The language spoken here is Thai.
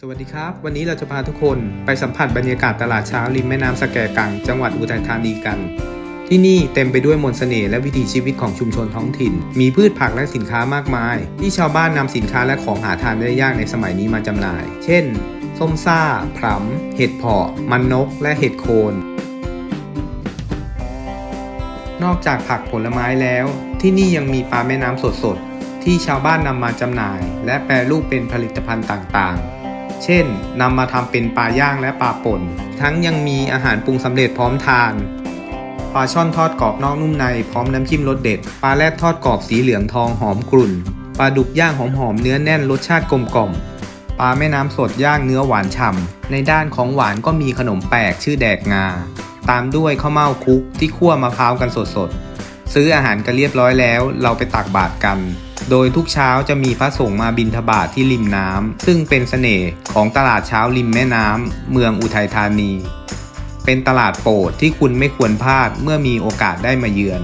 สวัสดีครับ วันนี้เราจะพาทุกคนไปสัมผัสบรรยากาศตลาดเช้าริมแม่น้ำสแกกัง จังหวัดอุทัยธานีกัน ที่นี่เต็มไปด้วยมนต์เสน่ห์และวิถีชีวิตของชุมชนท้องถิ่น มีพืชผักและสินค้ามากมาย ที่ชาวบ้านนำสินค้าและของหาทานได้ยากในสมัยนี้มาจำหน่าย เช่น ส้มซ่าพรำเห็ดเผาะ มันนก และเห็ดโคนนอกจากผักผลไม้แล้ว ที่นี่ยังมีปลาแม่น้ำสดๆที่ชาวบ้านนำมาจำหน่าย และแปรรูปเป็นผลิตภัณฑ์ต่างๆ เช่นนำมาทำเป็นปลาย่างและปลาป่น ทั้งยังมีอาหารปรุงสำเร็จพร้อมทานปลาช่อนทอดกรอบนอกนุ่มในพร้อมน้ำจิ้มรสเด็ดปลาแรดทอดกรอบสีเหลืองทองหอมกลุ่นปลาดุกย่างหอมๆเนื้อแน่นรสชาติกลมกล่อมปลาแม่น้ำสดย่างเนื้อหวานฉ่ำในด้านของหวานก็มีขนมแปลกชื่อแดกงา ตามด้วยข้าวเม่าคุกที่คั่วมะพร้าวกันสดๆ ซื้ออาหารกันเรียบร้อยแล้ว เราไปตักบาตรกัน โดยทุกเช้าจะมีพระสงฆ์มาบินทบาทที่ริมน้ำซึ่งเป็นเสน่ห์ของตลาดเช้าริมแม่น้ำเมืองอุทัยธานี เป็นตลาดโปรดที่คุณไม่ควรพลาดเมื่อมีโอกาสได้มาเยือน